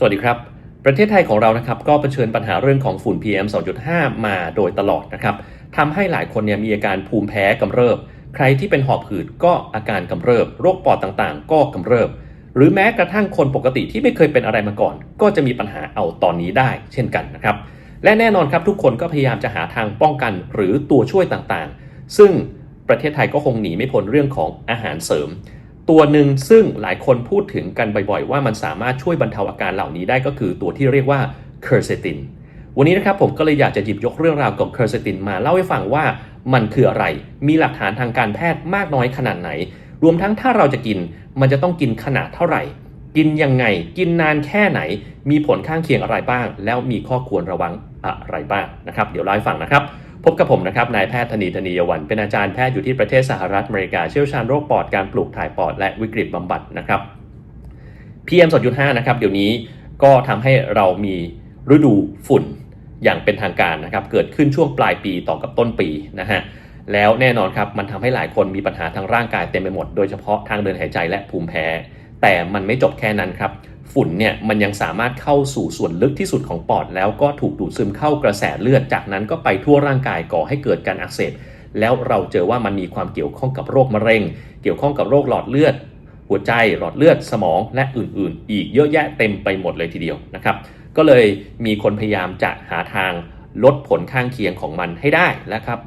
สวัสดีครับ ประเทศไทยของเรานะครับก็เผชิญปัญหาเรื่องของฝุ่น PM 2.5 มาโดยตลอดนะครับทำให้หลายคนเนี่ยมีอาการภูมิแพ้กำเริบ ใครที่เป็นหอบหืดก็อาการกำเริบ โรคปอดต่างๆ ก็กำเริบ หรือแม้กระทั่งคนปกติที่ไม่เคยเป็นอะไรมาก่อน ก็จะมีปัญหาเอาตอนนี้ได้ เช่นกันนะครับและแน่นอนครับทุกคนก็พยายามจะหาทางป้องกันหรือตัวช่วยต่างๆ ซึ่งประเทศไทยก็คงหนีไม่พ้นเรื่องของอาหารเสริม ตัวหนึ่งซึ่งหลายคนพูดถึงกันบ่อยๆ ว่ามันสามารถช่วยบรรเทาอาการเหล่านี้ได้ก็คือตัวที่เรียกว่าเคอร์เซตินวันนี้นะครับผมก็เลยอยากจะหยิบยกเรื่องราวของเคอร์เซตินมาเล่าให้ฟังว่ามันคืออะไร มีหลักฐานทางการแพทย์มากน้อยขนาดไหน รวมทั้งถ้าเราจะกิน มันจะต้องกินขนาดเท่าไหร่ กินยังไง กินนานแค่ไหน มีผลข้างเคียงอะไรบ้าง แล้วมีข้อควรระวังอะไรบ้างนะครับ เดี๋ยวเล่าให้ฟังนะครับ พบกับผมนะครับ นายแพทย์ธนีธนียวัน เป็นอาจารย์แพทย์อยู่ที่ประเทศสหรัฐอเมริกา เชี่ยวชาญโรคปอด การปลูกถ่ายปอด และวิกฤตบำบัดนะครับ PM 2.5 นะครับ เดี๋ยวนี้ก็ทำให้เรามีฤดูฝุ่นอย่างเป็นทางการนะครับ เกิดขึ้นช่วงปลายปีต่อกับต้นปีนะฮะ แล้วแน่นอนครับ มันทำให้หลายคนมีปัญหาทางร่างกายเต็มไปหมด โดยเฉพาะทางเดินหายใจและภูมิแพ้ แต่มันไม่จบแค่นั้นครับ ฝุ่นเนี่ยมันยังสามารถเข้าสู่ส่วนลึกที่สุดของปอด แล้วก็ถูกดูดซึมเข้ากระแสเลือด จากนั้นก็ไปทั่วร่างกายก่อให้เกิดการอักเสบแล้วเราเจอว่ามันมีความเกี่ยวข้องกับโรคมะเร็ง เกี่ยวข้องกับโรคหลอดเลือด หัวใจหลอดเลือดสมองและอื่นๆ อีกเยอะแยะเต็มไปหมดเลยทีเดียวนะครับ ก็เลยมีคนพยายามจะหาทางลดผลข้างเคียงของมันให้ได้นะครับ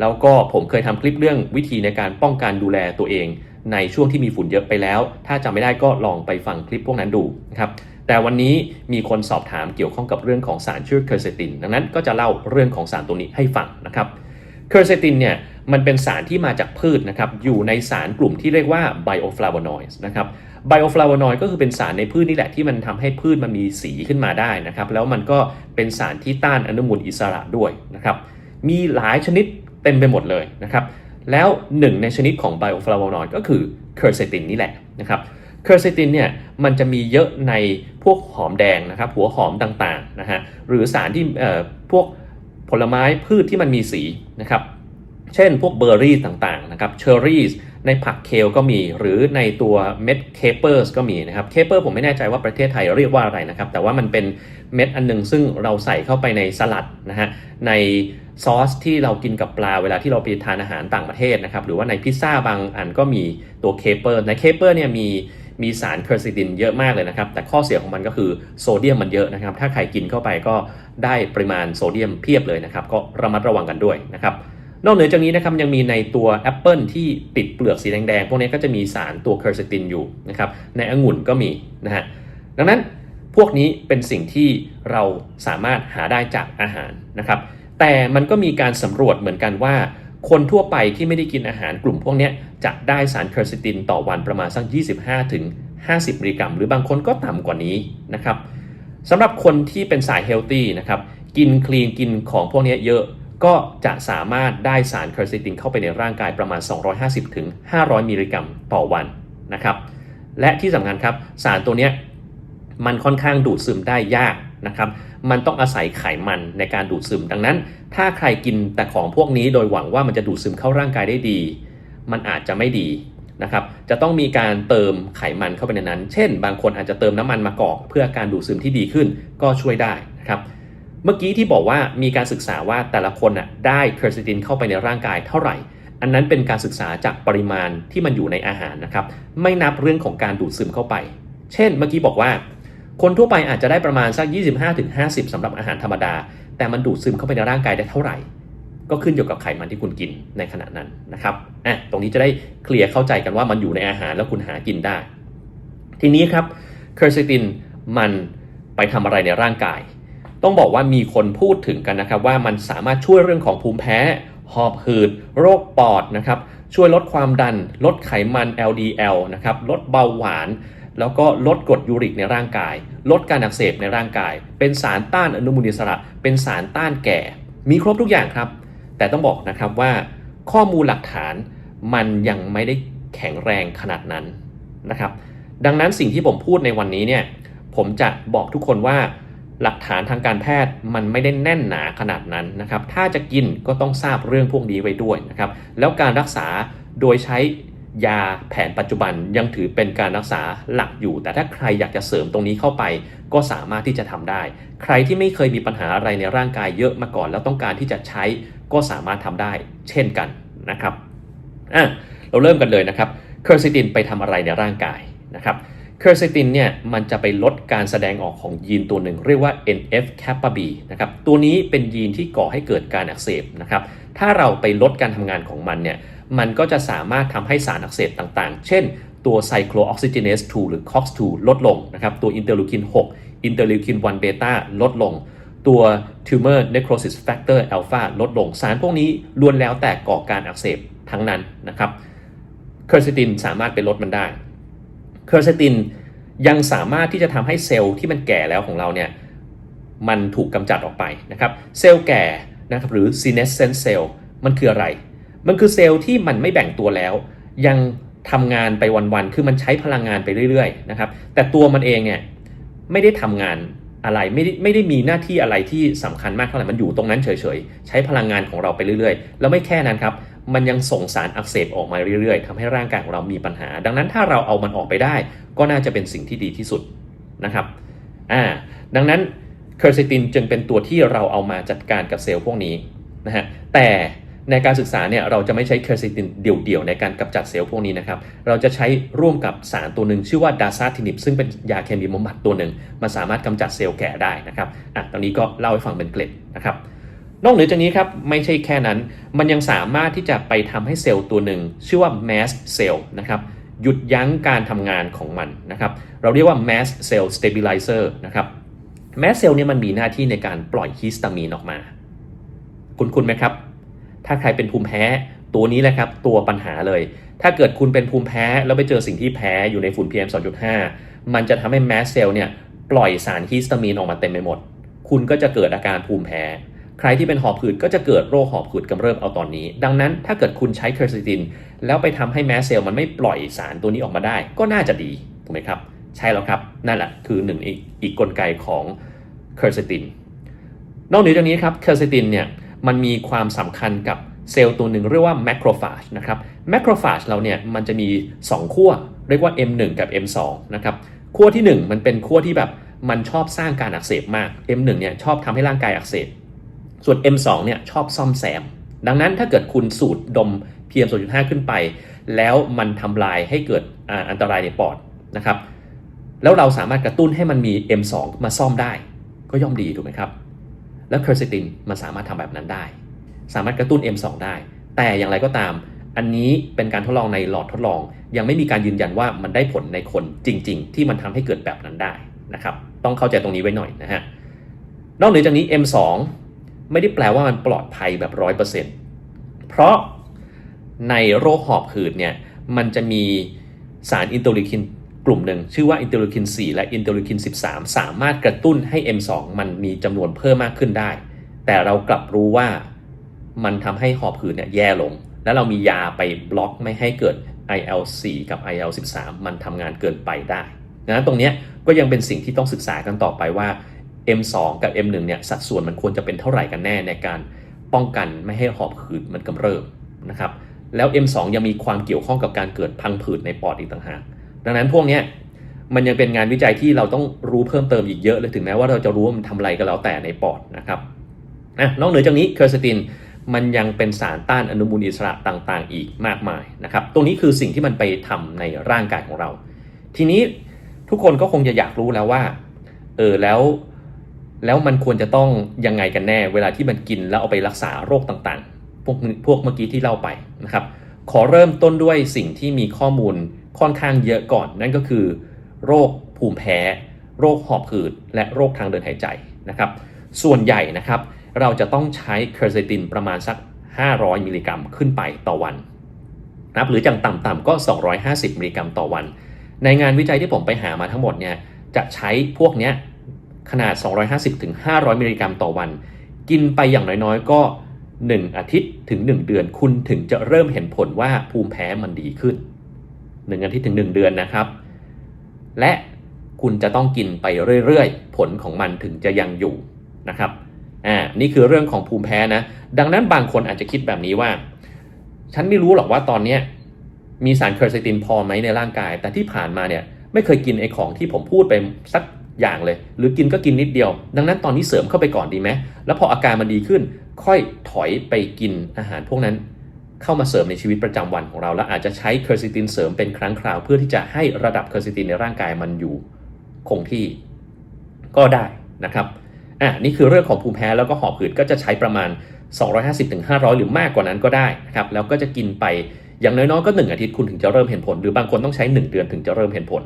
แล้วก็ผมเคยทำคลิปเรื่องวิธีในการป้องกันดูแลตัวเอง ในช่วงที่มีฝุ่นเยอะไปแล้ว ถ้าจำไม่ได้ก็ลองไปฟังคลิปพวกนั้นดูนะครับแต่วันนี้มีคนสอบถามเกี่ยวข้องกับเรื่องของสารชื่อเคอร์เซตินดังนั้นก็จะเล่าเรื่องของสารตัวนี้ให้ฟังนะครับเคอร์เซตินเนี่ยมันเป็นสารที่มาจากพืชนะครับอยู่ในสารกลุ่มที่เรียกว่าไบโอฟลาวโนอยด์นะครับไบโอฟลาวโนอยด์ก็คือเป็นสารในพืชนี่แหละที่มันทำให้พืชมันมีสีขึ้นมาได้นะครับแล้วมันก็เป็นสารที่ต้านอนุมูลอิสระด้วยนะครับมีหลายชนิดเต็มไปหมดเลยนะครับ แล้วหนึ่งในชนิดของไบโอฟลาวโนด์ก็คือเคอร์เซตินนี่แหละนะครับเคอร์เซตินเนี่ยมันจะมีเยอะในพวกหอมแดงนะครับหัวหอมต่างๆนะฮะหรือสารที่เอ่อพวกผลไม้พืชที่มันมีสีนะครับเช่นพวกเบอร์รี่ต่างๆนะครับเชอร์รี่ ในผักเคลก็มี หรือในตัวเม็ดเคเปอร์สก็มีนะครับเคเปอร์ผมไม่แน่ใจว่าประเทศไทยเรียกว่าอะไรนะครับ แต่ว่ามันเป็นเม็ดอันหนึงซึ่งเราใส่เข้าไปในสลัดนะฮะในซอสที่เรากินกับปลาเวลาที่เราไปทานอาหารต่างประเทศนะครับ หรือว่าในพิซซ่าบางอันก็มีตัวเคเปอร์ในเคเปอร์เนี่ยมีมีสารเคอร์ซิตินเยอะมากเลยนะครับ แต่ข้อเสียของมันก็คือโซเดียมมันเยอะนะครับ ถ้าใครกินเข้าไปก็ได้ปริมาณโซเดียมเพียบเลยนะครับ ก็ระมัดระวังกันด้วยนะครับ นอกเหนือจากนี้นะครับยังมีในตัวแอปเปิลที่ติดเปลือกสีแดงๆ พวกนี้ก็จะมีสารตัวเคอร์เซตินอยู่นะครับในองุ่นก็มีนะฮะดังนั้นพวกนี้เป็นสิ่งที่เราสามารถหาได้จากอาหารนะครับแต่มันก็มีการสำรวจเหมือนกันว่า คนทั่วไปที่ไม่ได้กินอาหารกลุ่มพวกนี้จะได้สารเคอร์เซตินต่อวันประมาณสัก 25ถึง50 มิลลิกรัม หรือบางคนก็ต่ำกว่านี้นะครับสำหรับคนที่เป็นสายเฮลตี้นะครับกินคลีนกินของพวกนี้เยอะ ก็จะสามารถได้สารเคอร์ซิตินเข้าไปในร่างกายประมาณ 250ถึง500 มิลลิกรัมต่อวันนะครับ และที่สำคัญครับสารตัวนี้มันค่อนข้างดูดซึมได้ยากนะครับ มันต้องอาศัยไขมันในการดูดซึม ดังนั้น ถ้าใครกินแต่ของพวกนี้โดยหวังว่ามันจะดูดซึมเข้าร่างกายได้ดี มันอาจจะไม่ดีนะครับ จะต้องมีการเติมไขมันเข้าไปในนั้น เช่น บางคนอาจจะเติมน้ำมันมะกอก เพื่อการดูดซึมที่ดีขึ้นก็ช่วยได้นะครับ เมื่อกี้ที่บอกว่ามีการศึกษาว่าแต่ละคนน่ะได้เคอร์ซิตินเข้าไปในร่างกายเท่าไหร่ อันนั้นเป็นการศึกษาจากปริมาณที่มันอยู่ในอาหารนะครับ ไม่นับเรื่องของการดูดซึมเข้าไป เช่น เมื่อกี้บอกว่า คนทั่วไปอาจจะได้ประมาณสัก 25-50สำหรับอาหารธรรมดา แต่มันดูดซึมเข้าไปในร่างกายได้เท่าไหร่ ก็ขึ้นอยู่กับไขมันที่คุณกินในขณะนั้นนะครับอะตรงนี้จะได้เคลียร์เข้าใจกันว่ามันอยู่ในอาหารแล้วคุณหากินได้ ทีนี้ครับเคอร์ซิตินมันไปทำอะไรในร่างกาย ต้องบอกว่ามีคนพูดถึงกันนะครับว่ามันสามารถช่วยเรื่องของภูมิแพ้ หอบหืด โรคปอดนะครับช่วยลดความดัน ลดไขมัน LDL นะครับลดเบาหวาน แล้วก็ลดกรดยูริกในร่างกาย ลดการอักเสบในร่างกาย เป็นสารต้านอนุมูลอิสระ เป็นสารต้านแก่ มีครบทุกอย่างครับ แต่ต้องบอกนะครับว่าข้อมูลหลักฐานมันยังไม่ได้แข็งแรงขนาดนั้นนะครับ ดังนั้นสิ่งที่ผมพูดในวันนี้เนี่ยผมจะบอกทุกคนว่า หลักฐานทางการแพทย์มันไม่ได้แน่นหนาขนาดนั้นนะครับ ถ้าจะกินก็ต้องทราบเรื่องพวกนี้ไว้ด้วยนะครับ แล้วการรักษาโดยใช้ยาแผนปัจจุบันยังถือเป็นการรักษาหลักอยู่ แต่ถ้าใครอยากจะเสริมตรงนี้เข้าไป ก็สามารถที่จะทำได้ ใครที่ไม่เคยมีปัญหาอะไรในร่างกายเยอะมาก่อน แล้วต้องการที่จะใช้ก็สามารถทำได้ เช่นกันนะครับอะเราเริ่มกันเลยนะครับเคอร์ซิตินไปทำอะไรในร่างกายนะครับ เคอร์ซิตินเนี่ยมันจะไปลดการแสดงออกของยีนตัวหนึ่ง เรียกว่า NF kappa B นะครับตัวนี้เป็นยีนที่ก่อให้เกิดการอักเสบนะครับถ้าเราไปลดการทำงานของมันเนี่ยมันก็จะสามารถทำให้สารอักเสบต่างๆ เช่น ตัวไซโคลออกซิเจเนส 2 หรือ COX2 ลดลงนะครับตัวอินเตอร์ลูคิน 6 อินเตอร์ลูคิน 1 เบต้าลดลง ตัว tumor necrosis factor alpha ลดลง สารพวกนี้ล้วนแล้วแต่ก่อการอักเสบทั้งนั้นนะครับเคอร์ซิตินสามารถไปลดมันได้ เคอร์เซตินยังสามารถที่จะทำให้เซลล์ที่มันแก่แล้วของเราเนี่ยมันถูกกำจัดออกไปนะครับ เซลล์แก่นะครับหรือ senescent cell มันคืออะไร มันคือเซลล์ที่มันไม่แบ่งตัวแล้ว ยังทำงานไปวันๆ คือมันใช้พลังงานไปเรื่อยๆนะครับ แต่ตัวมันเองเนี่ยไม่ได้ทำงาน อะไรไม่ได้ไม่ได้มีหน้าที่อะไรที่สำคัญมากเท่าไหร่มันอยู่ตรงนั้นเฉยๆ ใช้พลังงานของเราไปเรื่อยๆ แล้วไม่แค่นั้นครับ มันยังส่งสารอักเสบออกมาเรื่อยๆทำให้ร่างกายของเรามีปัญหา ดังนั้นถ้าเราเอามันออกไปได้ ก็น่าจะเป็นสิ่งที่ดีที่สุดนะครับอ่าดังนั้นเคอร์ซิตินจึงเป็นตัวที่เราเอามาจัดการกับเซลล์พวกนี้นะฮะแต่ ในการศึกษาเนี่ยเราจะไม่ใช้เคอร์ซิตินเดี่ยวๆ ในการกำจัดเซลล์พวกนี้นะครับ เราจะใช้ร่วมกับสารตัวหนึ่งชื่อว่าดาซาทินิบซึ่งเป็นยาเคมีบำบัดตัวหนึ่งมันสามารถกำจัดเซลล์แก่ได้นะครับอะตอนนี้ก็เล่าให้ฟังเป็นเกล็ดนะครับนอกเหนือจากนี้ครับไม่ใช่แค่นั้น มันยังสามารถที่จะไปทำให้เซลล์ตัวหนึ่งชื่อว่า mast cell นะครับหยุดยั้งการทำงานของมันนะครับเราเรียกว่า mast cell stabilizer นะครับ mast cell เนี่ยมันมีหน้าที่ในการปล่อยฮิสตามีนออกมา คุณคุณไหมครับ ถ้าใครเป็นภูมิแพ้ตัวนี้แหละครับตัวปัญหาเลย ถ้าเกิดคุณเป็นภูมิแพ้แล้วไปเจอสิ่งที่แพ้อยู่ในฝุ่น PM 2.5 มันจะทำให้ mast cell เนี่ยปล่อยสารฮิสตามีนออกมาเต็มไปหมด คุณก็จะเกิดอาการภูมิแพ้ ใครที่เป็นหอบหืดก็จะเกิดโรคหอบหืดกำเริบเอาตอนนี้ ดังนั้นถ้าเกิดคุณใช้เคอร์ซิติน แล้วไปทำให้แมสเซลมันไม่ปล่อยสารตัวนี้ออกมาได้ ก็น่าจะดีถูกไหมครับใช่แล้วครับ นั่นแหละคือหนึ่งอีกอีกกลไกของเคอร์ซิตินนอกเหนือจากนี้ครับเคอร์ซิตินเนี่ย มันมีความสำคัญกับเซลล์ตัวหนึ่งเรียกว่าแมคโครฟาจนะครับแมคโครฟาจเราเนี่ยมันจะมี 2 ขั้วเรียกว่า M1 กับ M2 นะครับขั้วที่ 1 มันเป็นขั้วที่แบบมันชอบสร้างการอักเสบมาก M1 เนี่ยชอบทำให้ร่างกายอักเสบ ส่วน M2 เนี่ยชอบซ่อมแซม ดังนั้นถ้าเกิดคุณสูดดม PM 2.5 ขึ้นไป แล้วมันทำลายให้เกิดอ,อันตรายในปอดนะครับแล้วเราสามารถกระตุ้นให้มันมี M2 มาซ่อมได้ ก็ย่อมดีถูกไหมครับ แล้วเคอร์ซิตินมันสามารถทำแบบนั้นได้ สามารถกระตุ้น M2 ได้ แต่อย่างไรก็ตาม อันนี้เป็นการทดลองในหลอดทดลอง ยังไม่มีการยืนยันว่ามันได้ผลในคนจริง ๆ ที่มันทำให้เกิดแบบนั้นได้นะครับ ต้องเข้าใจตรงนี้ไว้หน่อยนะฮะ นอกเหนือจากนี้ M2 ไม่ได้แปลว่ามันปลอดภัยแบบร้อยเปอร์เซ็นต์เพราะในโรคหอบหืดเนี่ยมันจะมีสารอินเตอร์ลิคิน กลุ่มหนึ่ง ชื่อว่าอินเตอร์ลิคิน 4 และอินเตอร์ลิคิน 13 สามารถกระตุ้นให้ M2 มันมีจำนวนเพิ่มมากขึ้นได้ แต่เรากลับรู้ว่ามันทำให้หอบหืดเนี่ยแย่ลง แล้วเรามียาไปบล็อกไม่ให้เกิด IL4 กับ IL13 มันทำงานเกินไปได้ดังนั้นตรงนี้ก็ยังเป็นสิ่งที่ต้องศึกษากันต่อไปว่า M2 กับ M1 เนี่ยสัดส่วนมันควรจะเป็นเท่าไหร่กันแน่ในการป้องกันไม่ให้หอบหืดมันกำเริบนะครับแล้ว M2 ยังมีความเกี่ยวข้องกับการเกิดพังผืดในปอดอีกต่างหาก ดังนั้นพวกนี้มันยังเป็นงานวิจัยที่เราต้องรู้เพิ่มเติมอีกเยอะเลยถึงแม้ว่าเราจะรู้ว่ามันทำอะไรก็แล้วแต่ในปอดนะครับนะนอกเหนือจากนี้เคอร์ซิตินมันยังเป็นสารต้านอนุมูลอิสระต่างๆ อีกมากมายนะครับ ตรงนี้คือสิ่งที่มันไปทำในร่างกายของเรา ทีนี้ทุกคนก็คงจะอยากรู้แล้วว่า เออแล้ว แล้วมันควรจะต้องยังไงกันแน่ เวลาที่มันกินแล้วเอาไปรักษาโรคต่างๆ พวกพวกเมื่อกี้ที่เล่าไปนะครับ ขอเริ่มต้นด้วยสิ่งที่มีข้อมูล ค่อนข้างเยอะก่อน นั่นก็คือ โรคภูมิแพ้ โรคหอบหืด และโรคทางเดินหายใจนะครับ ส่วนใหญ่นะครับเราจะต้องใช้เคอร์เซตินประมาณสัก 500 มิลลิกรัมขึ้นไปต่อวันนะครับหรืออย่างต่ำๆก็ 250 มิลลิกรัมต่อวัน ในงานวิจัยที่ผมไปหามาทั้งหมดเนี่ยจะใช้พวกเนี้ยขนาด 250ถึง500 มิลลิกรัมต่อวัน กินไปอย่างน้อยๆ ก็ 1 อาทิตย์ถึง 1 เดือนคุณถึงจะเริ่มเห็นผลว่าภูมิแพ้มันดีขึ้น 1 อาทิตย์ถึง 1 เดือนนะครับ และคุณจะต้องกินไปเรื่อยๆ ผลของมันถึงจะยังอยู่นะครับอ่านี่คือเรื่องของภูมิแพ้นะ ดังนั้นบางคนอาจจะคิดแบบนี้ว่า ฉันไม่รู้หรอกว่าตอนนี้มีสารเคอร์ซิตินพอไหมในร่างกาย แต่ที่ผ่านมาเนี่ยไม่เคยกินไอ้ของที่ผมพูดไปสักอย่างเลย หรือกินก็กินนิดเดียว ดังนั้นตอนนี้เสริมเข้าไปก่อนดีไหมแล้วพออาการมันดีขึ้น ค่อยถอยไปกินอาหารพวกนั้น เข้ามาเสริมในชีวิตประจำวันของเรา แล้วอาจจะใช้เคอร์ซิตินเสริมเป็นครั้งคราวเพื่อที่จะให้ระดับเคอร์ซิตินในร่างกายมันอยู่คงที่ก็ได้นะครับอะนี่คือเรื่องของภูมิแพ้แล้วก็หอบหืดก็จะใช้ประมาณ 250-500 หรือมากกว่านั้นก็ได้นะครับแล้วก็จะกินไปอย่างน้อยๆก็ 1 อาทิตย์คุณถึงจะเริ่มเห็นผล หรือบางคนต้องใช้ 1 เดือนถึงจะเริ่มเห็นผล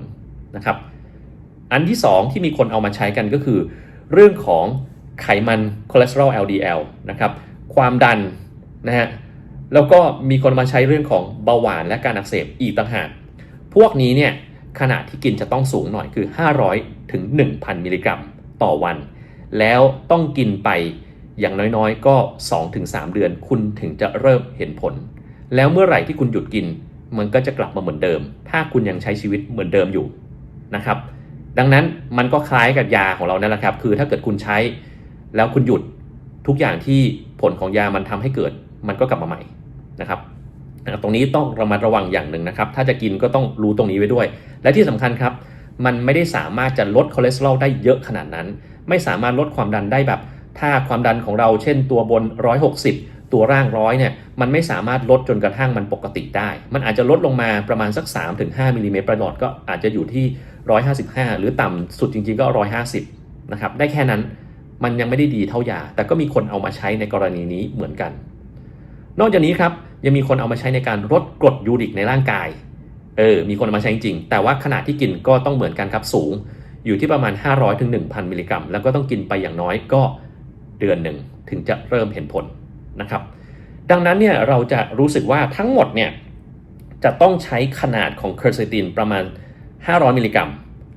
นะครับอันที่ 2 ที่มีคนเอามาใช้กันก็คือ เรื่องของไขมันคอเลสเตอรอล LDL นะครับความดันนะฮะ แล้วก็มีคนมาใช้เรื่องของเบาหวานและการอักเสบอีกต่างหาก พวกนี้เนี่ยขนาดที่กินจะต้องสูงหน่อยคือ 500 ถึง 1,000 มิลลิกรัมต่อวัน แล้วต้องกินไปอย่างน้อยๆ ก็ 2-3 เดือนคุณถึงจะเริ่มเห็นผล แล้วเมื่อไหร่ที่คุณหยุดกิน มันก็จะกลับมาเหมือนเดิม ถ้าคุณยังใช้ชีวิตเหมือนเดิมอยู่นะครับ ดังนั้นมันก็คล้ายกับยาของเรานั่นแหละครับ คือถ้าเกิดคุณใช้ แล้วคุณหยุดทุกอย่างที่ผลของยามันทำให้เกิด มันก็กลับมาใหม่ นะครับตรงนี้ต้องระมัดระวังอย่างหนึ่งนะครับ ถ้าจะกินก็ต้องรู้ตรงนี้ไว้ด้วย และที่สำคัญครับ มันไม่ได้สามารถจะลดคอเลสเตอรอลได้เยอะขนาดนั้น ไม่สามารถลดความดันได้แบบ ถ้าความดันของเราเช่นตัวบน 160 ตัวร่างร้อยเนี่ย มันไม่สามารถลดจนกระทั่งมันปกติได้ มันอาจจะลดลงมาประมาณสัก 3-5มิลลิเมตรประหลอดก็อาจจะอยู่ที่ 155 หรือต่ำสุดจริงๆก็ 150 นะครับ ได้แค่นั้น มันยังไม่ได้ดีเท่ายา แต่ก็มีคนเอามาใช้ในกรณีนี้เหมือนกัน นอกจากนี้ครับยังมีคนเอามาใช้ในการลดกรดยูริกในร่างกาย เออ มีคนเอามาใช้จริง แต่ว่าขนาดที่กินก็ต้องเหมือนกันครับสูง อยู่ที่ประมาณ 500-1,000มิลลิกรัม แล้วก็ต้องกินไปอย่างน้อยก็เดือนหนึ่งถึงจะเริ่มเห็นผลนะครับ ดังนั้นเนี่ยเราจะรู้สึกว่าทั้งหมดเนี่ยจะต้องใช้ขนาดของเคอร์เซตินประมาณ 500 มิลลิกรัม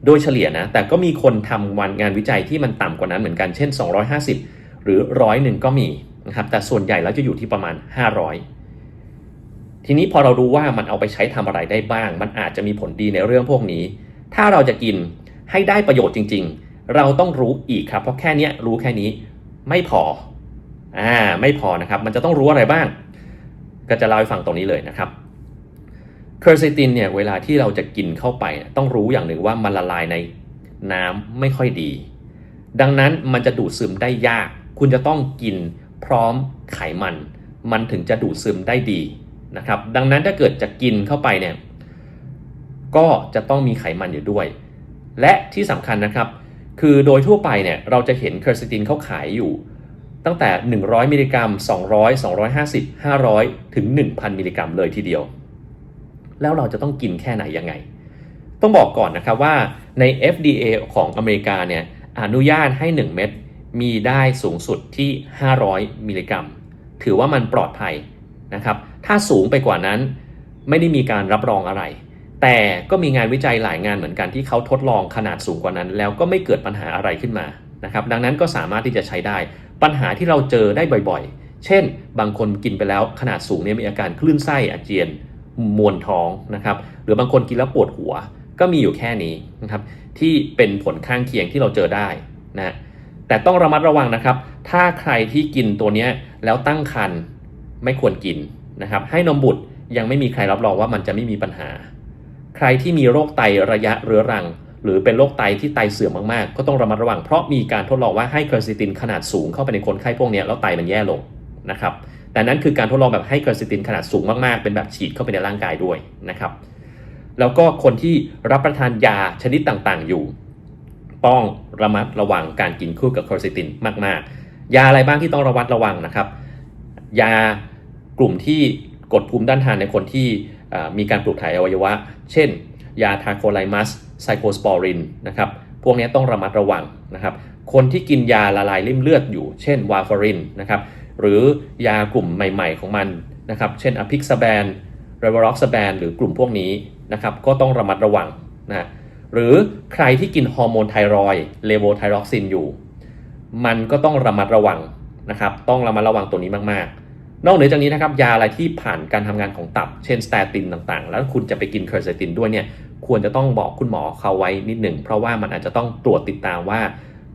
โดยเฉลี่ยนะ แต่ก็มีคนทำวันงานวิจัยที่มันต่ำกว่านั้นเหมือนกัน เช่น 250 หรือร้อยหนึ่งก็มี นะครับแต่ส่วนใหญ่แล้วจะอยู่ที่ประมาณ 500 ทีนี้พอเรารู้ว่ามันเอาไปใช้ทำอะไรได้บ้าง มันอาจจะมีผลดีในเรื่องพวกนี้ ถ้าเราจะกินให้ได้ประโยชน์จริง ๆ เราต้องรู้อีกครับ เพราะแค่นี้รู้แค่นี้ไม่พออ่าไม่พอนะครับ มันจะต้องรู้อะไรบ้าง ก็จะเล่าให้ฟังตรงนี้เลยนะครับเคอร์ซิตินเนี่ยเวลาที่เราจะกินเข้าไป ต้องรู้อย่างหนึ่งว่ามันละลายในน้ำไม่ค่อยดี ดังนั้นมันจะดูดซึมได้ยาก คุณจะต้องกิน พร้อมไขมัน มันถึงจะดูดซึมได้ดีนะครับ ดังนั้นถ้าเกิดจะกินเข้าไปเนี่ยก็จะต้องมีไขมันอยู่ด้วย และที่สำคัญนะครับ คือโดยทั่วไปเนี่ยเราจะเห็นเคอร์ซิตินเขาขายอยู่ ตั้งแต่ 100 มิลลิกรัม 200 250 500 ถึง 1,000 มิลลิกรัมเลยทีเดียว แล้วเราจะต้องกินแค่ไหนยังไง ต้องบอกก่อนนะครับว่าใน FDA ของอเมริกาเนี่ยอนุญาตให้ 1 เม็ด มีได้สูงสุดที่ 500 มิลลิกรัม ถือว่ามันปลอดภัยนะครับ ถ้าสูงไปกว่านั้นไม่ได้มีการรับรองอะไร แต่ก็มีงานวิจัยหลายงานเหมือนกันที่เขาทดลองขนาดสูงกว่านั้น แล้วก็ไม่เกิดปัญหาอะไรขึ้นมานะครับ ดังนั้นก็สามารถที่จะใช้ได้ ปัญหาที่เราเจอได้บ่อยๆ เช่น บางคนกินไปแล้วขนาดสูงเนี่ยมีอาการคลื่นไส้อาเจียนมวนท้องนะครับ หรือบางคนกินแล้วปวดหัว ก็มีอยู่แค่นี้นะครับ ที่เป็นผลข้างเคียงที่เราเจอได้นะ แต่ต้องระมัดระวังนะครับ ถ้าใครที่กินตัวนี้แล้วตั้งครรภ์ไม่ควรกินนะครับ ให้นมบุตรยังไม่มีใครรับรองว่ามันจะไม่มีปัญหา ใครที่มีโรคไตระยะเรื้อรัง หรือเป็นโรคไตที่ไตเสื่อมมากๆ ก็ต้องระมัดระวังเพราะมีการทดลองว่าให้เคอร์ซิตินขนาดสูงเข้าไปในคนไข้พวกนี้แล้วไตมันแย่ลงนะครับ แต่นั้นคือการทดลองแบบให้เคอร์ซิตินขนาดสูงมากๆ เป็นแบบฉีดเข้าไปในร่างกายด้วยนะครับ แล้วก็คนที่รับประทานยาชนิดต่างๆอยู่ ต้องระมัดระวังการกินคู่กับคอร์ซิตินมากๆ ยาอะไรบ้างที่ต้องระมัดระวังนะครับ ยากลุ่มที่กดภูมิต้านทานในคนที่มีการปลูกถ่ายอวัยวะ เช่น ยาทาโคไลมัสไซโคสปอรินนะครับ พวกนี้ต้องระมัดระวังนะครับ คนที่กินยาละลายริ่มเลือดอยู่ เช่นวาฟารินนะครับ หรือยากลุ่มใหม่ๆของมันนะครับ เช่นอพิกซาแบนเรเวอร็อกซาแบนหรือกลุ่มพวกนี้นะครับ ก็ต้องระมัดระวังนะ หรือใครที่กินฮอร์โมนไทรอยเลโวไทรอกซินอยู่ มันก็ต้องระมัดระวังนะครับ ต้องระมัดระวังตัวนี้มากๆ นอกเหนือจากนี้นะครับ ยาอะไรที่ผ่านการทำงานของตับ เช่นสเตตินต่างๆ แล้วคุณจะไปกินเคอร์เซตินด้วยเนี่ยควรจะต้องบอกคุณหมอเขาไว้นิดหนึ่งเพราะว่ามันอาจจะต้องตรวจติดตามว่า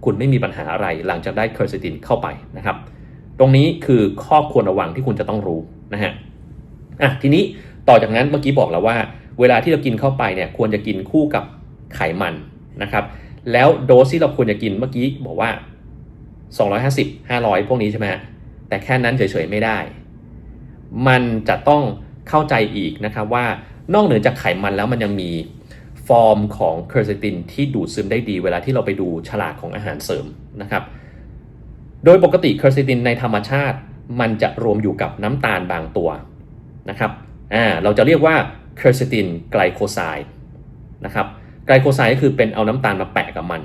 คุณไม่มีปัญหาอะไรหลังจากได้เคอร์เซตินเข้าไปนะครับ ตรงนี้คือข้อควรระวังที่คุณจะต้องรู้นะฮะอะทีนี้ต่อจากนั้นเมื่อกี้บอกแล้วว่า เวลาที่เรากินเข้าไปเนี่ยควรจะกินคู่กับ ไขมันนะครับ แล้วโดสที่เราควรจะกินเมื่อกี้บอกว่า 250 500 พวกนี้ใช่ไหมแต่แค่นั้นเฉยๆไม่ได้ มันจะต้องเข้าใจอีกนะครับว่านอกเหนือจากไขมันแล้วมันยังมีฟอร์มของเคอร์เซตินที่ดูดซึมได้ดีเวลาที่เราไปดูฉลากของอาหารเสริมนะครับ โดยปกติเคอร์เซตินในธรรมชาติ มันจะรวมอยู่กับน้ำตาลบางตัวนะครับอ่าเราจะเรียกว่าเคอร์เซตินไกลโคไซด์นะครับ ไกลโคไซด์ก็คือเป็นเอาน้ำตาลมาแปะกับมัน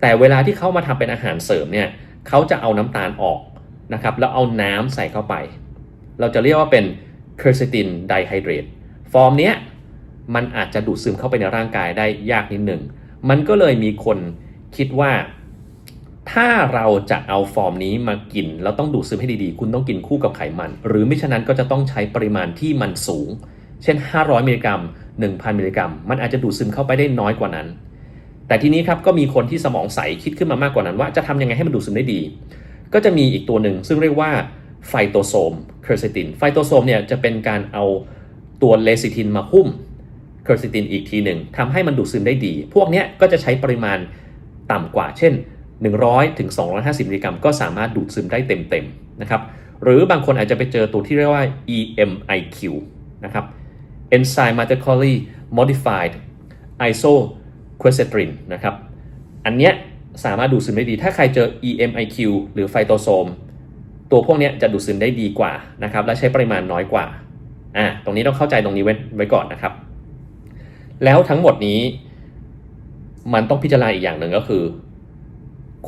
แต่เวลาที่เขามาทำเป็นอาหารเสริมเนี่ยเขาจะเอาน้ำตาลออกนะครับแล้วเอาน้ำใส่เข้าไป เราจะเรียกว่าเป็นเคอร์เซตินไดไฮเดรตฟอร์มเนี้ยมันอาจจะดูดซึมเข้าไปในร่างกายได้ยากนิดหนึ่ง มันก็เลยมีคนคิดว่า ถ้าเราจะเอาฟอร์มนี้มากิน เราต้องดูดซึมให้ดีๆ คุณต้องกินคู่กับไขมัน หรือไม่ฉะนั้นก็จะต้องใช้ปริมาณที่มันสูง เช่น 500 มิลลิกรัม 1,000 มิลลิกรัม มันอาจจะดูดซึมเข้าไปได้น้อยกว่านั้น แต่ทีนี้ครับก็มีคนที่สมองใสคิดขึ้นมามากกว่านั้น ว่าจะทำยังไงให้มันดูดซึมได้ดี ก็จะมีอีกตัวหนึ่งซึ่งเรียกว่าไฟโตโซมเคอร์เซติน ไฟโตโซมเนี่ยจะเป็นการเอาตัวเลซิทินมาหุ้มเคอร์เซตินอีกทีหนึ่งทำให้มันดูดซึมได้ดี พวกเนี้ยก็จะใช้ปริมาณต่ำกว่า เช่น 100ถึง250 มิลลิกรัม ก็สามารถดูดซึมได้เต็มๆนะครับ หรือบางคนอาจจะไปเจอตัวที่เรียกว่า EMIQ นะครับ Enzymatically Modified Isoquercetin นะครับ อันเนี้ยสามารถดูดซึมได้ดี ถ้าใครเจอ EMIQ หรือไฟโตโซม ตัวพวกนี้จะดูดซึมได้ดีกว่านะครับ และใช้ปริมาณน้อยกว่า อ่า ตรงนี้ต้องเข้าใจตรงนี้ไว้ไว้ก่อนนะครับ แล้วทั้งหมดนี้มันต้องพิจารณาอีกอย่างหนึ่งก็คือ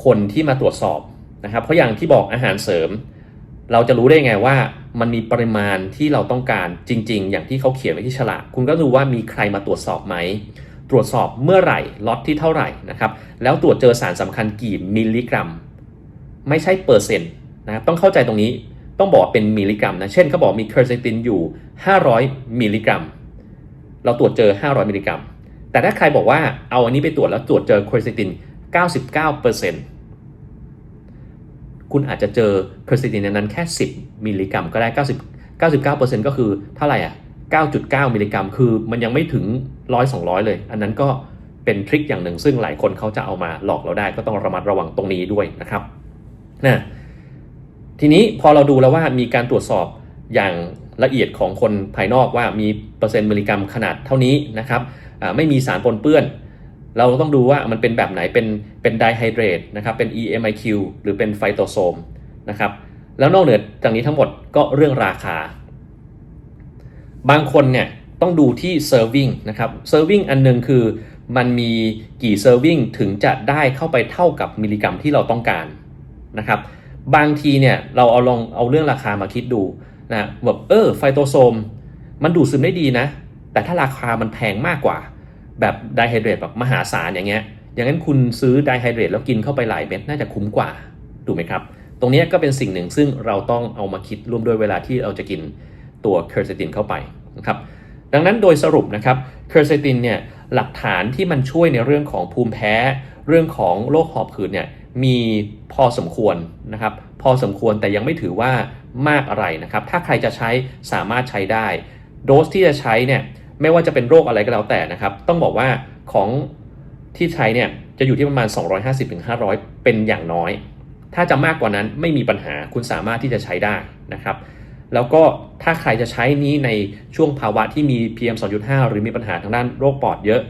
คนที่มาตรวจสอบนะครับ เพราะอย่างที่บอกอาหารเสริม เราจะรู้ได้ไงว่า มันมีปริมาณที่เราต้องการจริง ๆ อย่างที่เขาเขียนไว้ที่ฉลากคุณก็ดูว่ามีใครมาตรวจสอบไหม ตรวจสอบเมื่อไหร่ล็อตที่เท่าไหร่นะครับ แล้วตรวจเจอสารสำคัญกี่มิลลิกรัม ไม่ใช่เปอร์เซ็นต์นะครับต้องเข้าใจตรงนี้ต้องบอกเป็นมิลลิกรัมนะ เช่นเขาบอกมีเคอร์เซตินอยู่ 500 มิลลิกรัม เราตรวจเจอ 500 มิลลิกรัม แต่ถ้าใครบอกว่าเอาอันนี้ไปตรวจแล้วตรวจเจอเคอร์เซติน 99% คุณอาจจะเจอเคอร์เซตินในนั้นแค่ 10 มิลลิกรัมก็ได้ 90 99%ก็คือเท่าไหร่อะ 9.9 มิลลิกรัม คือมันยังไม่ถึง 100 200 เลย อันนั้นก็เป็นทริคอย่างหนึ่ง ซึ่งหลายคนเขาจะเอามาหลอกเราได้ก็ต้องระมัดระวังตรงนี้ด้วยนะครับนะทีนี้พอเราดูแล้วว่ามีการตรวจสอบอย่างละเอียดของคนภายนอกว่ามีเปอร์เซ็นต์มิลลิกรัมขนาดเท่านี้นะครับไม่มีสารปนเปื้อน เราต้องดูว่ามันเป็นแบบไหนเป็นเป็นไดไฮเดรตนะครับเป็น EMIQ หรือเป็นไฟโตโซมนะครับแล้วนอกเหนือจากนี้ทั้งหมดก็เรื่องราคา บางคนเนี่ยต้องดูที่เซอร์วิงนะครับเซอร์วิงอันหนึงคือมันมีกี่เซอร์วิงถึงจะได้เข้าไปเท่ากับมิลลิกรัมที่เราต้องการนะครับบางทีเนี่ยเราเอาลองเอาเรื่องราคามาคิดดูนะแบบเออไฟโตโซม มันดูดซึมได้ดีนะ แต่ถ้าราคามันแพงมากกว่า แบบไดไฮเดรตแบบมหาศาลอย่างเงี้ย อย่างนั้นคุณซื้อไดไฮเดรตแล้วกินเข้าไปหลายเม็ดน่าจะคุ้มกว่าถูกไหมครับ ตรงนี้ก็เป็นสิ่งหนึ่งซึ่งเราต้องเอามาคิดร่วมด้วยเวลาที่เราจะกินตัวเคอร์เซตินเข้าไปนะครับ ดังนั้นโดยสรุปนะครับเคอร์เซตินเนี่ยหลักฐานที่มันช่วยในเรื่องของภูมิแพ้ เรื่องของโรคหอบหืดเนี่ยมีพอสมควรนะครับ พอสมควรแต่ยังไม่ถือว่ามากอะไรนะครับ ถ้าใครจะใช้สามารถใช้ได้ โดสที่จะใช้เนี่ย ไม่ว่าจะเป็นโรคอะไรก็แล้วแต่นะครับ ต้องบอกว่าของที่ใช้เนี่ยจะอยู่ที่ประมาณ 250-500 เป็นอย่างน้อย ถ้าจะมากกว่านั้นไม่มีปัญหาคุณสามารถที่จะใช้ได้นะครับ แล้วก็ถ้าใครจะใช้นี้ในช่วงภาวะที่มี PM 2.5 หรือมีปัญหาทางด้านโรคปอดเยอะ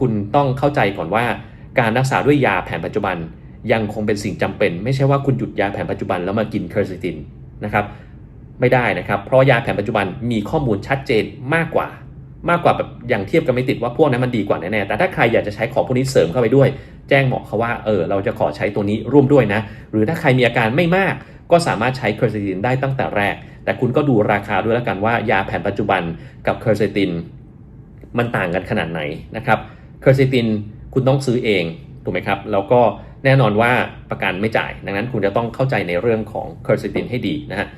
คุณต้องเข้าใจก่อนว่า การรักษาด้วยยาแผนปัจจุบัน ยังคงเป็นสิ่งจำเป็น ไม่ใช่ว่าคุณหยุดยาแผนปัจจุบันแล้วมากินเคอร์ซิตินนะครับ ไม่ได้นะครับ เพราะยาแผนปัจจุบันมีข้อมูลชัดเจนมากกว่า มากกว่าแบบอย่างเทียบกันไม่ติดว่าพวกนั้นมันดีกว่าแน่ๆแต่ถ้าใครอยากจะใช้ของพวกนี้เสริมเข้าไปด้วย แจ้งหมอเขาว่าเออเราจะขอใช้ตัวนี้ร่วมด้วยนะ หรือถ้าใครมีอาการไม่มาก ก็สามารถใช้เคอร์ซิตินได้ตั้งแต่แรก แต่คุณก็ดูราคาด้วยแล้วกันว่ายาแผนปัจจุบันกับเคอร์ซิตินมันต่างกันขนาดไหนนะครับเคอร์ซิตินคุณต้องซื้อเองถูกไหมครับแล้วก็แน่นอนว่าประกันไม่จ่าย ดังนั้นคุณจะต้องเข้าใจในเรื่องของเคอร์ซิตินให้ดีนะฮะ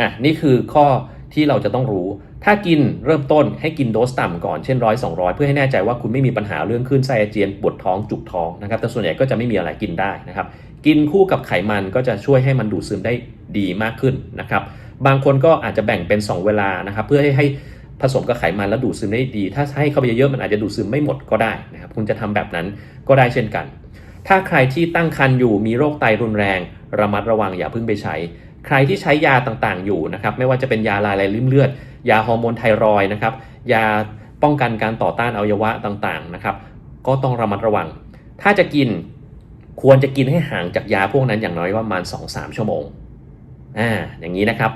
อะนี่คือข้อ ที่เราจะต้องรู้ ถ้ากินเริ่มต้นให้กินโดสต่ำก่อนเช่นร้อยสองเพื่อให้แน่ใจว่าคุณไม่มีปัญหาเรื่องขึ้นไส้อาเจียนปวดท้องจุกท้องนะครับแต่ส่วนใหญ่ก็จะไม่มีอะไรกินได้นะครับกินคู่กับไขมันก็จะช่วยให้มันดูดซึมได้ดีมากขึ้นนะครับบางคนก็อาจจะแบ่งเป็น 2 เวลานะครับเพื่อให้ให้ผสมกับไขมันแล้วดูดซึมได้ดี ถ้าให้เข้าไปเยอะๆมันอาจจะดูดซึมไม่หมดก็ได้นะครับคุณจะทำแบบนั้นก็ได้เช่นกัน ถ้าใครที่ตั้งครรภ์อยู่มีโรคไตรุนแรง ระมัดระวังอย่าเพิ่งไปใช้ ใครที่ใช้ยาต่างๆอยู่นะครับไม่ว่าจะเป็นยาละลายริ่มเลือด ยาฮอร์โมนไทรอยนะครับยาป้องกันการต่อต้านอวัยวะต่างๆนะครับก็ต้องระมัดระวัง ถ้าจะกินควรจะกินให้ห่างจากยาพวกนั้นอย่างน้อยว่าประมาณ 2-3 ชั่วโมงอ่าอย่างนี้นะครับ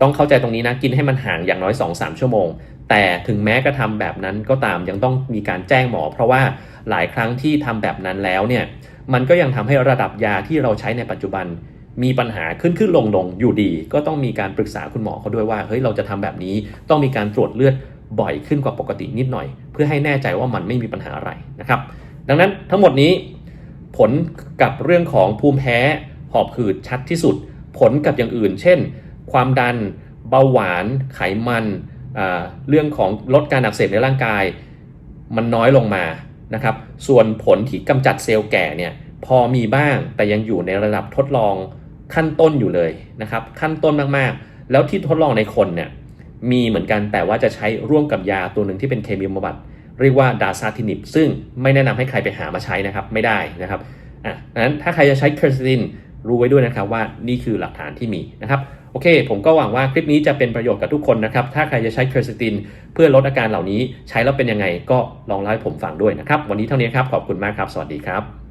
ต้องเข้าใจตรงนี้นะกินให้มันห่างอย่างน้อย 2-3 ชั่วโมง แต่ถึงแม้กระทำแบบนั้นก็ตามยังต้องมีการแจ้งหมอ เพราะว่าหลายครั้งที่ทำแบบนั้นแล้วเนี่ยมันก็ยังทำให้ระดับยาที่เราใช้ในปัจจุบัน มีปัญหาขึ้นขึ้นลงลงอยู่ดี ก็ต้องมีการปรึกษาคุณหมอเขาด้วยว่าเฮ้ยเราจะทำแบบนี้ต้องมีการตรวจเลือดบ่อยขึ้นกว่าปกตินิดหน่อย เพื่อให้แน่ใจว่ามันไม่มีปัญหาอะไรนะครับ ดังนั้นทั้งหมดนี้ ผลกับเรื่องของภูมิแพ้หอบหืดชัดที่สุด ผลกับอย่างอื่น เช่น ความดัน เบาหวาน ไขมันเรื่องของลดการอักเสบในร่างกาย มันน้อยลงมานะครับ ส่วนผลที่กำจัดเซลล์แก่เนี่ยพอมีบ้างแต่ยังอยู่ในระดับทดลอง ขั้นต้นอยู่เลยนะครับ ขั้นต้นมากๆ แล้วที่ทดลองในคนเนี่ยมีเหมือนกันแต่ว่าจะใช้ร่วมกับยาตัวหนึ่งที่เป็นเคมีบำบัดเรียกว่าดาซาทินิบซึ่งไม่แนะนำให้ใครไปหามาใช้นะครับไม่ได้นะครับอะดังนั้นถ้าใครจะใช้เคอร์ซินรู้ไว้ด้วยนะครับว่านี่คือหลักฐานที่มีนะครับโอเค ผมก็หวังว่าคลิปนี้จะเป็นประโยชน์กับทุกคนนะครับ ถ้าใครจะใช้เคอร์ซินเพื่อลดอาการเหล่านี้ ใช้แล้วเป็นยังไงก็ลองเล่าให้ผมฟังด้วยนะครับ วันนี้เท่านี้ครับ ขอบคุณมากครับ สวัสดีครับ